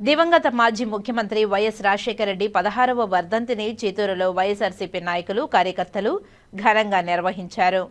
దివంగత మాజీ ముఖ్యమంత్రి వైఎస్ రాజశేఖర రెడ్డి పదహారవ వర్ధంతిని చిత్తూరులో వైఎస్ఆర్సీపీ నాయకులు కార్యకర్తలు ఘనంగా నిర్వహించారు.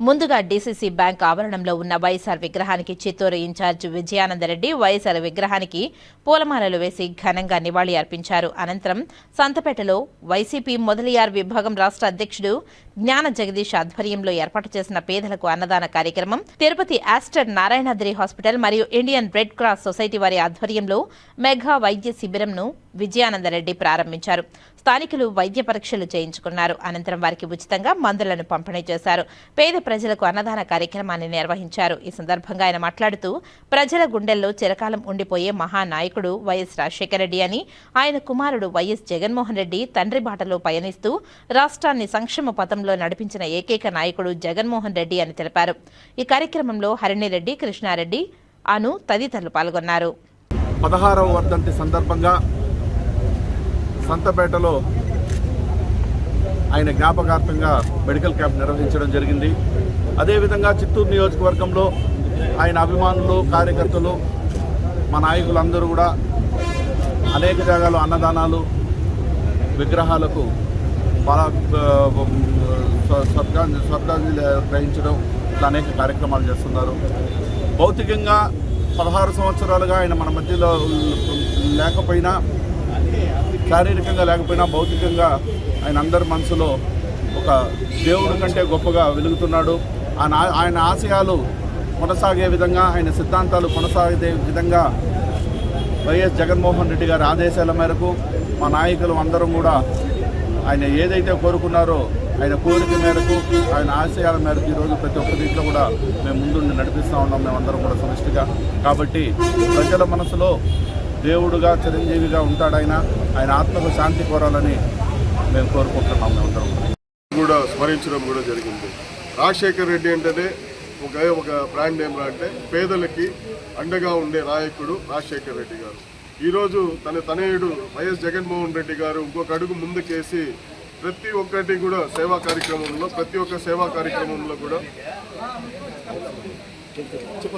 ముందుగా డీసీసీ బ్యాంక్ ఆవరణంలో ఉన్న వైఎస్ఆర్ విగ్రహానికి చిత్తూరు ఇన్ఛార్జ్ విజయానందరెడ్డి వైఎస్ఆర్ విగ్రహానికి పూలమాలలు వేసి ఘనంగా నివాళి అర్పించారు. అనంతరం సంతపేటలో వైసీపీ మొదలియార్ విభాగం రాష్ట్ర అధ్యక్షుడు జ్ఞాన జగదీష్ ఆధ్వర్యంలో ఏర్పాటు చేసిన పేదలకు అన్నదాన కార్యక్రమం తిరుపతి ఆస్టర్ నారాయణాద్రి హాస్పిటల్ మరియు ఇండియన్ రెడ్ క్రాస్ సొసైటీ వారి ఆధ్వర్యంలో మెగా వైద్య శిబిరంను విజయానందరెడ్డి ప్రారంభించారు. స్థానికులు వైద్య పరీక్షలు చేయించుకున్నారు. అనంతరం వారికి ఉచితంగా మందులను పంపిణీ చేశారు. పేద ప్రజలకు అన్నదాన కార్యక్రమాన్ని నిర్వహించారు. ఈ సందర్భంగా ఆయన మాట్లాడుతూ ప్రజల గుండెల్లో చిరకాలం ఉండిపోయే మహానాయకుడు వైఎస్ రాజశేఖర రెడ్డి అని ఆయన కుమారుడు వైఎస్ జగన్మోహన్ రెడ్డి తండ్రి బాటలో పయనిస్తూ రాష్ట్రాన్ని సంక్షేమ పథంలో నడిపించిన ఏకైక నాయకుడు జగన్మోహన్ రెడ్డి అని తెలిపారు. ఈ కార్యక్రమంలో హరిణిరెడ్డి కృష్ణారెడ్డి అను తదితరులు పాల్గొన్నారు. పదహారవ వర్ధంతి సందర్భంగా సంతపేటలో ఆయన జ్ఞాపకార్థంగా మెడికల్ క్యాంప్ నిర్వహించడం జరిగింది. అదేవిధంగా చిత్తూరు నియోజకవర్గంలో ఆయన అభిమానులు కార్యకర్తలు మా నాయకులందరూ కూడా అనేక జాగాలు అన్నదానాలు విగ్రహాలకు స్వర్గాంజలి స్వర్గాంజలి గ్రహించడం ఇట్లా అనేక కార్యక్రమాలు చేస్తున్నారు. భౌతికంగా పదహారు సంవత్సరాలుగా ఆయన మన మధ్యలో లేకపోయినా శారీరకంగా లేకపోయినా భౌతికంగా ఆయన అందరి మనసులో ఒక దేవుడి కంటే గొప్పగా వెలుగుతున్నాడు. ఆయన ఆయన ఆశయాలు కొనసాగే విధంగా ఆయన సిద్ధాంతాలు కొనసాగే విధంగా వైఎస్ జగన్మోహన్ రెడ్డి గారి ఆదేశాల మేరకు మా నాయకులు అందరం కూడా ఆయన ఏదైతే కోరుకున్నారో ఆయన కోరిక మేరకు ఆయన ఆశయాల మేరకు ఈరోజు ప్రతి ఒక్క దీంట్లో కూడా మేము ముందుండి నడిపిస్తూ ఉన్నాం. మేమందరం కూడా సమిష్టిగా. కాబట్టి ప్రజల మనసులో దేవుడుగా చిరంజీవిగా ఉంటాడు ఆయన. ఆయన ఆత్మకు శాంతి కోరాలని మేము కోరుకుంటున్నాం మేమందరం. కూడా స్మరించడం కూడా జరిగింది. రాజశేఖర్ రెడ్డి అంటేనే ఒక ఒక బ్రాండ్ నేమ్ అంటే పేదలకి అండగా ఉండే నాయకుడు రాజశేఖర్ రెడ్డి గారు. ఈరోజు తన తనయుడు వైఎస్ జగన్మోహన్ రెడ్డి గారు ఇంకొక అడుగు ముందుకేసి ప్రతి ఒక్కటి కూడా సేవా కార్యక్రమంలో ప్రతి ఒక్క సేవా కార్యక్రమంలో కూడా